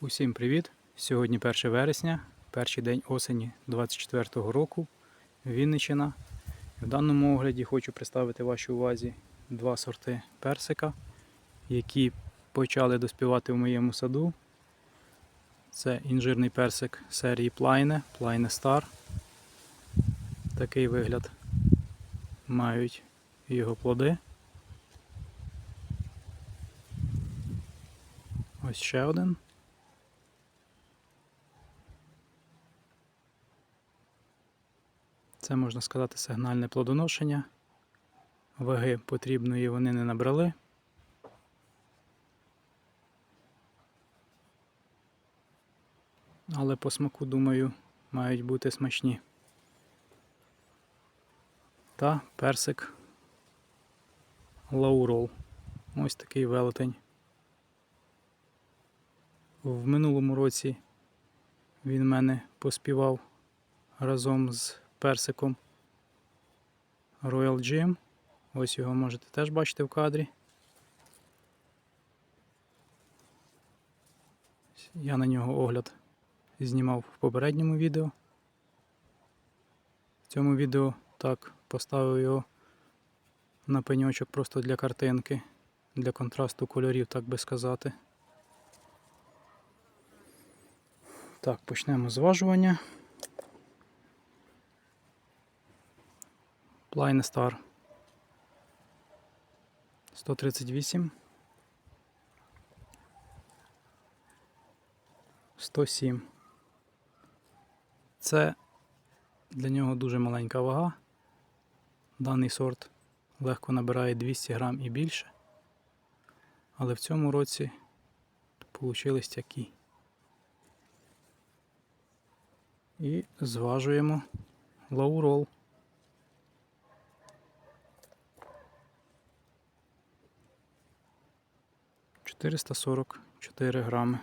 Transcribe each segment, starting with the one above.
Усім привіт! Сьогодні 1 вересня, перший день осені 24-го року, Вінниччина. В даному огляді хочу представити вашій увазі два сорти персика, які почали доспівати в моєму саду. Це інжирний персик серії Плайне, Плайне Star. Такий вигляд мають його плоди. Ось ще один. Це можна сказати сигнальне плодоношення. Ваги потрібної вони не набрали. Але по смаку, думаю, мають бути смачні. Та персик лаурол. Ось такий велетень. В минулому році він мене поспівав разом з персиком Royal Gym. Ось його можете теж бачити в кадрі. Я на нього огляд знімав в попередньому відео. В цьому відео так поставив його на пеньочок просто для картинки, для контрасту кольорів, так би сказати. Так, почнемо зважування. Плайне Star 138 107 Це для нього дуже маленька вага. Даний сорт легко набирає 200 грам і більше. Але в цьому році получились такі. І зважуємо лаурол. Чотириста сорок чотири грами.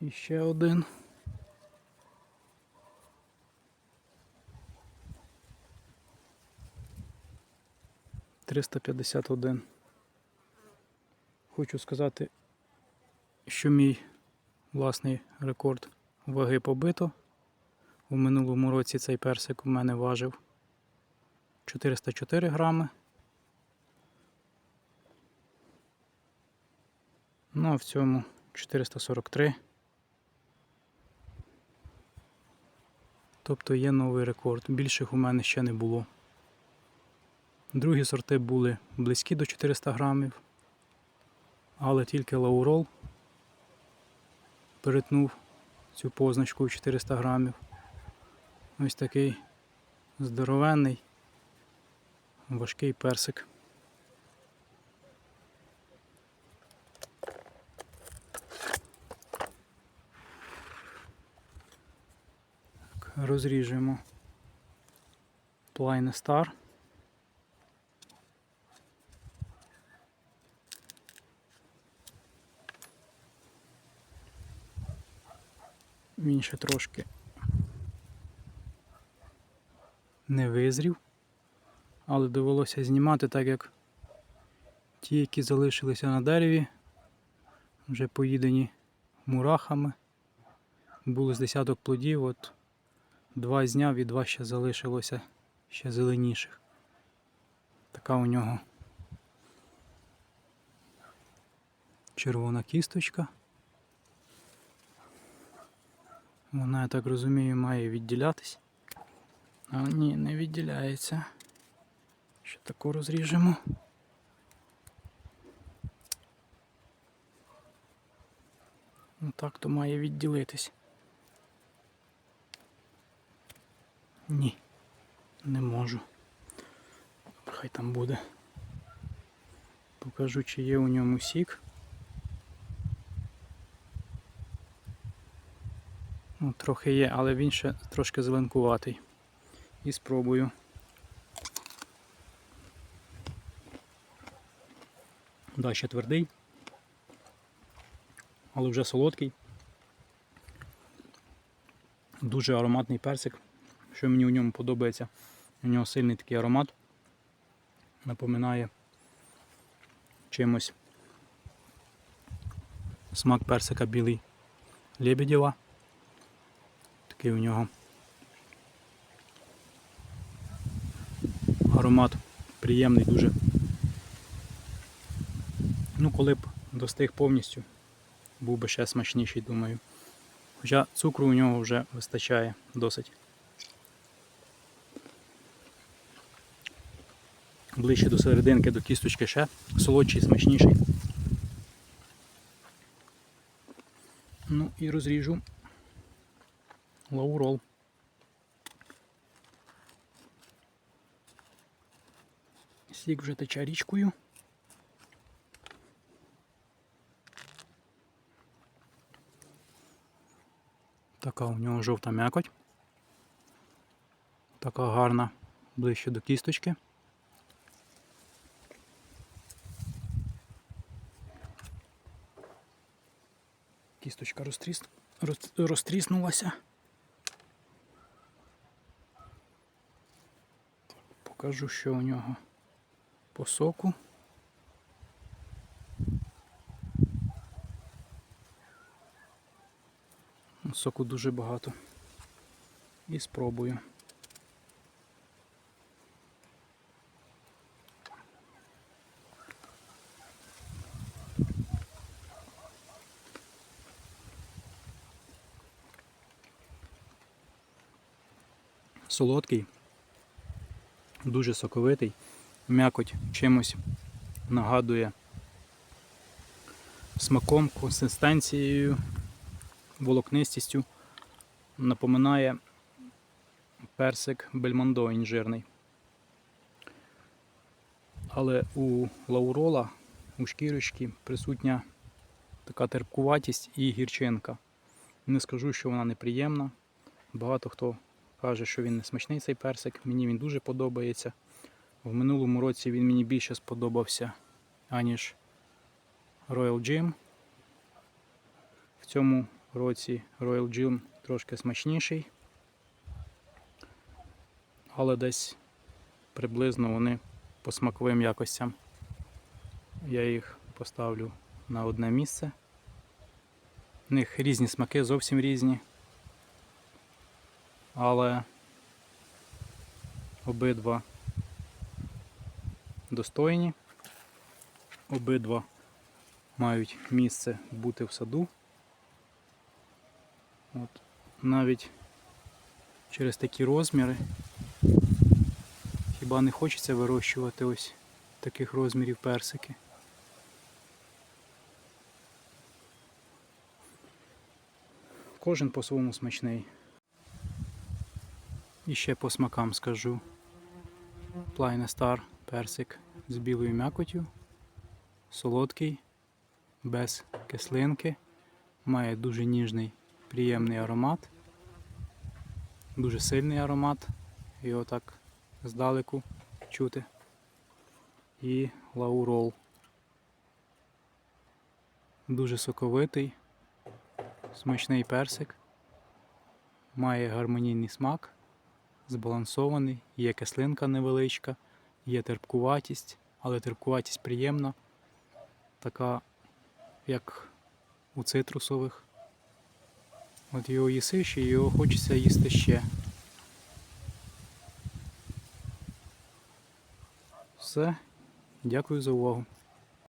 І ще один. Триста п'ятдесят один. Хочу сказати, що мій власний рекорд ваги побито. У минулому році цей персик у мене важив 404 грами. Ну а в цьому 443. Тобто є новий рекорд. Більших у мене ще не було. Другі сорти були близькі до 400 грамів, але тільки лаурол перетнув цю позначку в 400 грамів. Ось такий здоровенний, важкий персик. Розріжемо Плайне Star. Він ще трошки не визрів, але довелося знімати, так як ті, які залишилися на дереві, вже поїдені мурахами. Було з десяток плодів, от два зняв і два ще залишилося ще зеленіших. Така у нього червона кісточка. Вона, я так розумію, має відділятись. А ні, не відділяється. Ще таку розріжемо. Ну так то має відділитись. Ні, не можу. Хай там буде. Покажу, чи є у ньому сік. Ну, трохи є, але він ще трошки зеленкуватий. І спробую. Да, ще твердий, але вже солодкий. Дуже ароматний персик, що мені у ньому подобається. У нього сильний такий аромат. Напоминає чимось Смак персика білий Лебедєва. Такий у нього аромат приємний дуже. Ну, коли б достиг повністю, був би ще смачніший, думаю. Хоча цукру у нього вже вистачає досить. Ближче до серединки, до кісточки ще солодший, смачніший. Ну і розріжу лаурол. Сік вже тече річкою. Така у нього жовта м'якоть. Така гарна, ближче до кісточки. Кісточка розтріс... роз... розтріснулася. Покажу, що у нього по соку. Соку дуже багато. І спробую. Солодкий, дуже соковитий, м'якоть чимось нагадує смаком, консистенцією, волокнистістю. Напоминає персик бельмондо інжирний. Але у лаурола, у шкірочки присутня така терпкуватість і гірчинка. Не скажу, що вона неприємна. Багато хто каже, що він не смачний цей персик. Мені він дуже подобається. В минулому році він мені більше сподобався, аніж Royal Jim. В цьому році Royal Jim трошки смачніший. Але десь приблизно вони по смаковим якостям. Я їх поставлю на одне місце. У них різні смаки, зовсім різні. Але обидва достойні, обидва мають місце бути в саду. От, навіть через такі розміри хіба не хочеться вирощувати ось таких розмірів персики. Кожен по-своєму смачний. І ще по смакам скажу. Плайне Star персик з білою м'якотю, солодкий, без кислинки, має дуже ніжний, приємний аромат, дуже сильний аромат, його так здалеку чути. І лаурол. Дуже соковитий, смачний персик, має гармонійний смак збалансований, є кислинка невеличка, є терпкуватість, але терпкуватість приємна, така, як у цитрусових. От його їсиш і його хочеться їсти ще. Все, дякую за увагу.